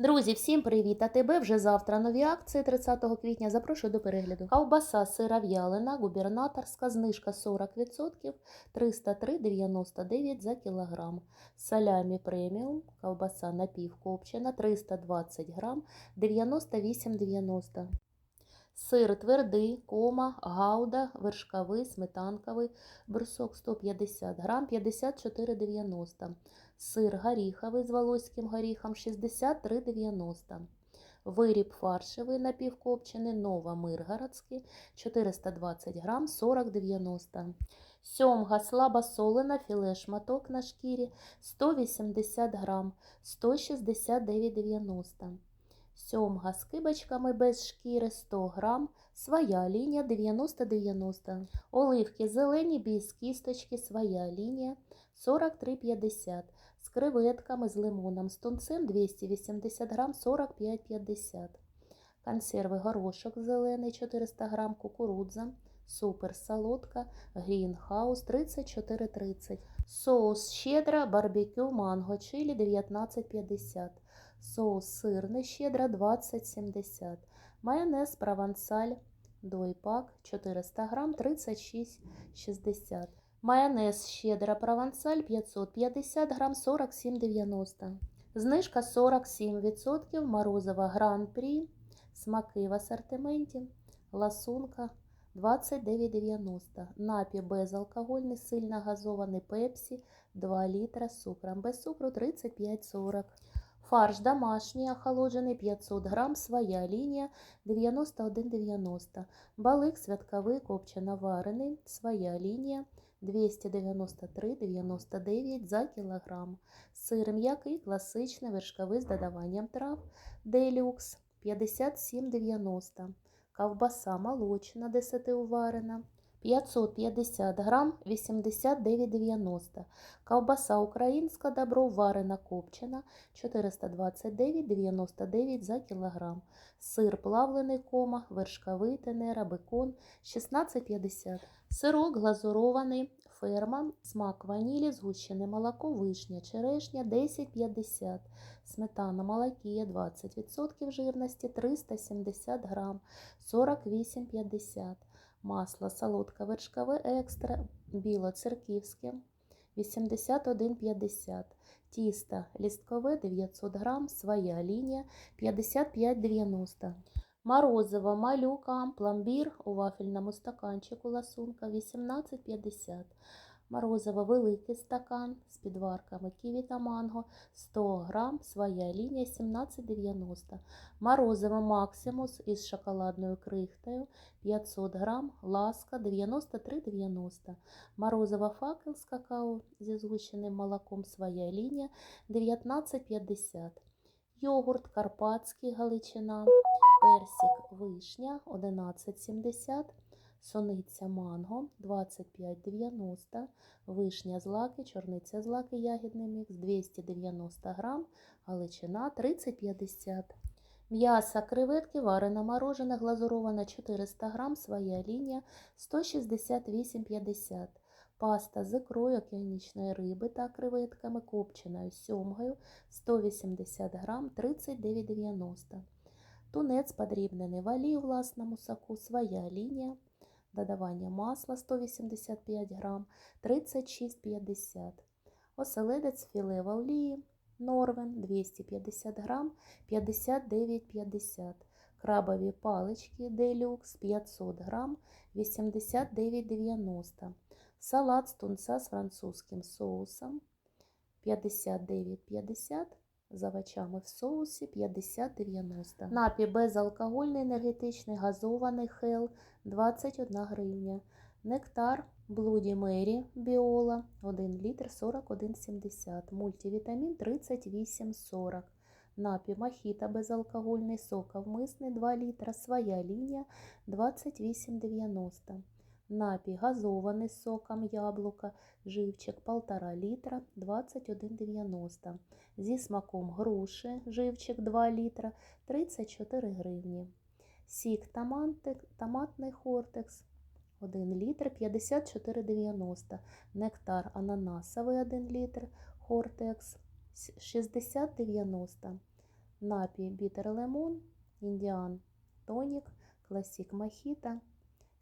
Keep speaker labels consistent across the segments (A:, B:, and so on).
A: Друзі, всім привіт! А тебе вже завтра нові акції 30 квітня. Запрошую до перегляду. Ковбаса сира в'ялина, губернаторська, знижка 40%, 303,99 за кілограм. Салямі преміум, ковбаса напівкопчена, 320 грам, 98,90. Сир твердий, кома, гауда, вершковий, сметанковий, брусок 150 грам, 54,90. Сир горіховий з волоським горіхом 63,90. Виріб фаршевий напівкопчений, новомиргородський 420 грам 40,90. Сьомга слабосолена, філе шматок на шкірі 180 грам 169,90. Сьомга з кибочками без шкіри 100 грам, своя лінія 90-90. Оливки зелені без кісточки, своя лінія 43,50. З креветками з лимоном з тунцем 280 грам 45,50. Консерви горошок зелений 400 грам, кукурудза, супер солодка, грінхаус 34,30. Соус щедра, барбекю, манго, чилі 19,50. Соус сирний щедра 20,70. Майонез провансаль дойпак 400 грам 36,60. Майонез щедра провансаль 550 грам 47,90. Знижка 47%. Морозова гран-прі. Смаки в асортименті. Ласунка 29,90. Напій безалкогольний, сильно газований пепсі 2 літра з цукром. Без цукру 35,40. Фарш домашній охолоджений 500 грам, своя лінія 91,90. Балик святковий копчено варений, своя лінія 293,99 за кілограм. Сир м'який, класичний, вершковий з додаванням трав. Делюкс 57,90. Ковбаса молочна 10 уварена. 550 грам 89,90. Ковбаса українська добро варена копчена 429,99 за кілограм. Сир плавлений кома, вершковий тенера, бекон 16,50. Сирок глазурований ферма, смак ванілі, згущене молоко, вишня, черешня 10,50. Сметана молокія 20% жирності 370 грам 48,50. Масло солодка вершкове екстра, білоцерківське 81,50. Тісто лісткове 900 грам, своя лінія 55,90. Морозиво малюка, пломбір у вафельному стаканчику ласунка 18,50. Морозиво великий стакан з підварками ківі та манго 100 грам, своя лінія 17,90. Морозиво Максимус із шоколадною крихтою 500 грам, ласка 93,90. Морозиво факел з какао зі згущеним молоком своя лінія 19,50. Йогурт карпатський галичина, персик вишня 11,70. Сониця манго 25,90, вишня злаки, чорниця злаки, ягідний мікс 290 грам, галичина 30,50. М'ясо креветки, варена морожене, глазурована 400 грам, своя лінія 168,50. Паста з ікрою океанічної риби та креветками, копченою сьомгою 180 грам 39,90. Тунець подрібнений в олії власному соку, своя лінія. Додавання масла 185 грам 36,50. Оселедець філе в олії Норвен 250 грам 59,50. Крабові палички Делюкс 500 грам 89,90. Салат з тунца з французьким соусом 59,50. З овочами в соусі 50,90. Напій безалкогольний, енергетичний, газований хел 21 гривня. Нектар Блуді Мері Біола 1 літр 41,70. Мультивітамін 38,40. Напій Махіта безалкогольний, соковмисний 2 літра, своя лінія 28,90. Напій газований з соком яблука, живчик 1,5 літра 21,90. Зі смаком груші, живчик 2 літра 34 гривні. Сік томатик, томатний хортекс 1 літр 54,90. Нектар ананасовий 1 літр хортекс 60,90. напій бітер лемон, індіан тонік, класік мохіто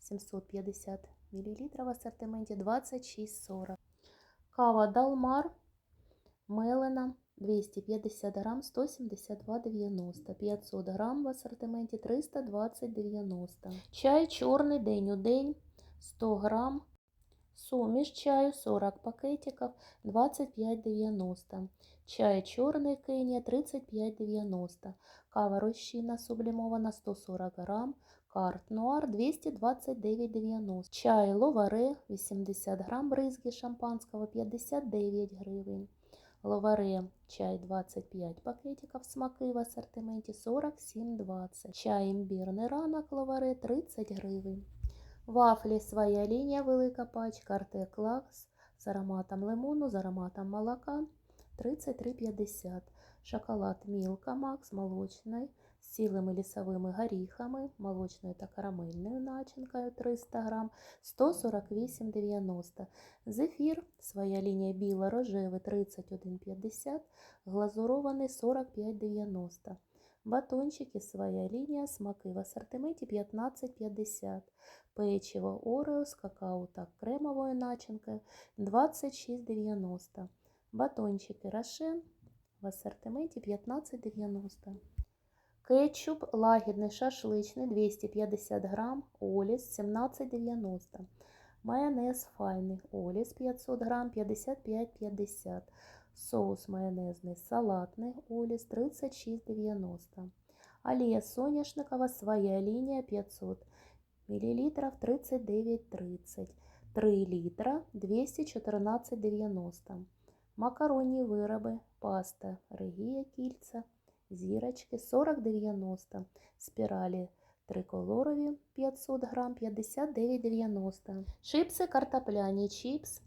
A: 750 мл в асортименті 26,40. Кава Далмар мелена 250 грам 172,90. 500 грам в асортименті 320,90. Чай чорний день у день 100 грам. Суміш чаю 40 пакетиків 25,90. Чай чорний Кенія 35,90. Кава розчинна сублімована 140 грам. Карт Нуар 229,90. Чай Ловаре 80 грам бризги шампанського 59 гривень. Ловаре чай 25 пакетиків смаки в асортименті 47,20. Чай імбірний ранок Ловаре 30 гривень. Вафлі своя лінія велика пачка Артек Лакс з ароматом лимону, з ароматом молока 33,50. Шоколад Мілка Макс молочний цілими лісовими горіхами, молочною та карамельною начинкою 300 грам 148,90. Зефір, своя лінія біла рожевий 31,50, глазурований 45,90. Батончики, своя лінія, смаки в асортименті 15,50. Печиво Орео з какао та кремовою начинкою 26,90. Батончики Рошен в асортименті 15,90. Кетчуп лагідний шашличний 250 грам, Оліс 17,90. Майонез файний, Оліс 500 грам 55,50. Соус майонезний салатний, Оліс 36,90. Олія соняшникова, своя лінія 500 мл 39,30. 3 літра 214,90. Макаронні вироби, паста, регія кільця, зірочки 40,90. Спіралі триколорові 500 грам 59,90. Чипси картопляні чіпс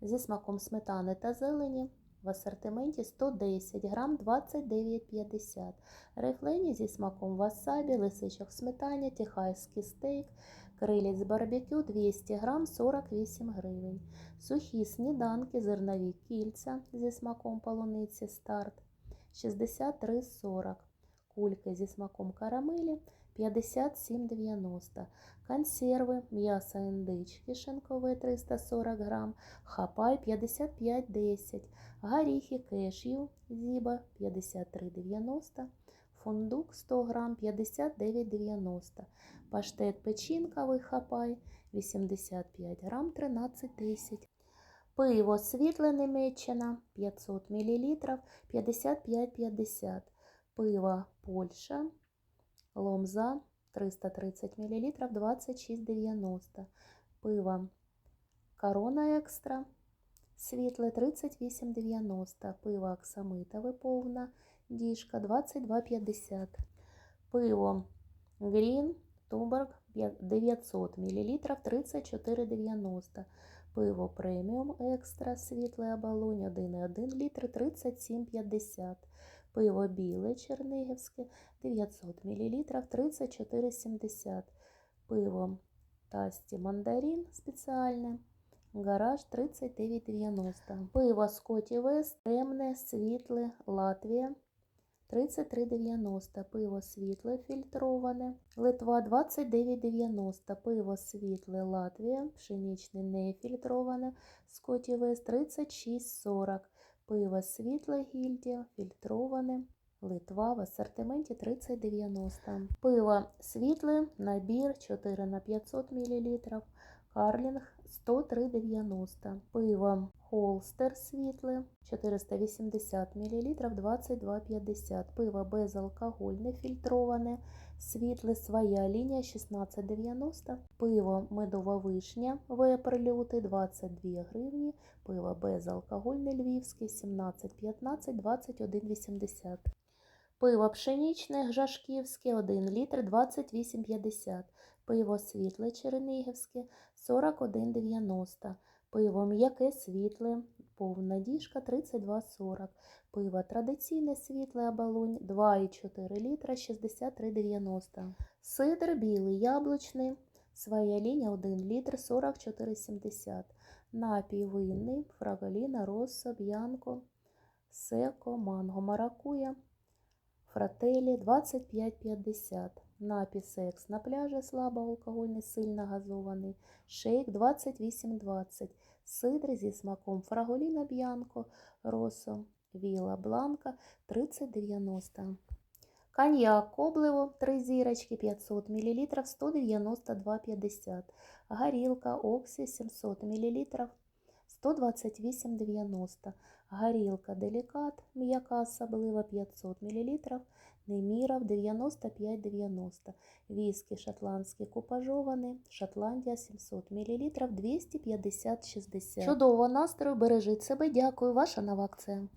A: зі смаком сметани та зелені в асортименті 110 грам 29,50. Рифлені зі смаком васабі, лисичок сметані, техайський стейк, крилець барбекю 200 грам 48 гривень. Сухі сніданки, зернові кільця зі смаком полуниці старт 63,40. Кульки зі смаком карамелі 57,90. Консерви, м'ясо індички шинкове 340 грам, хапай 55,10. Горіхи кешю зіба 53,90. Фундук 100 грам 59,90. Паштет печінковий хапай 85 грам 13,10. Пиво світле Німеччина 500 мл 55,50. Пиво Польща Ломза 330 мл 26,90. Пиво Корона Екстра світле 38,90. Пиво Оксамитове повна діжка 22,50. Пиво Грін Туборг 900 мл 34,90. Пиво преміум екстра світле оболонь 1,1 літр 37,50. Пиво біле чернигівське 900 мл 34,70. Пиво Тасті мандарин спеціальне. Гараж 39,90. Пиво Скотті Вест темне, світле, Латвія 33,90. Пиво світле фільтроване. Литва 29,90. Пиво світле Латвія. Пшеничне нефільтроване. Скотті Вест 36,40. Пиво світле гільдія, фільтроване. Литва в асортименті 30,90. Пиво світле, набір 4 на 500 мл. Карлінг 103,90. Пиво Холстер світле 480 мл 22,50. Пиво безалкогольне фільтроване. Світле своя лінія 16,90. Пиво медова вишня веперлюти 22 гривні. Пиво безалкогольне львівське 17,15 21,80. Пиво пшенічне гжашківське 1 літр 28,50. Пиво світле чернігівське 41,90. Пиво м'яке світле, повна діжка 32,40. Пиво традиційне світле оболонь 2,4 літра 63,90. Сидр білий яблучний, своя лінія 1 літр 44,70. Напій винний, фраголіна, россо, б'янко, секо, манго, маракуя. Фрателі 25,50. Напій секс на пляжі слабоалкогольний, сильно газований. Шейк 28,20. Сидр зі смаком фраголіна б'янко, росо, віла бланка 30,90. Коньяк Коблево 3 зірочки 500 мл 192,50. Горілка Оксі 700 мл 128,90. Горілка Делікат м'яка особлива 500 мл Неміров 95,90. Віскі шотландські купажовані, Шотландія 700 мл 250,60. Чудово настрою, бережіть себе, дякую, ваша нова акція.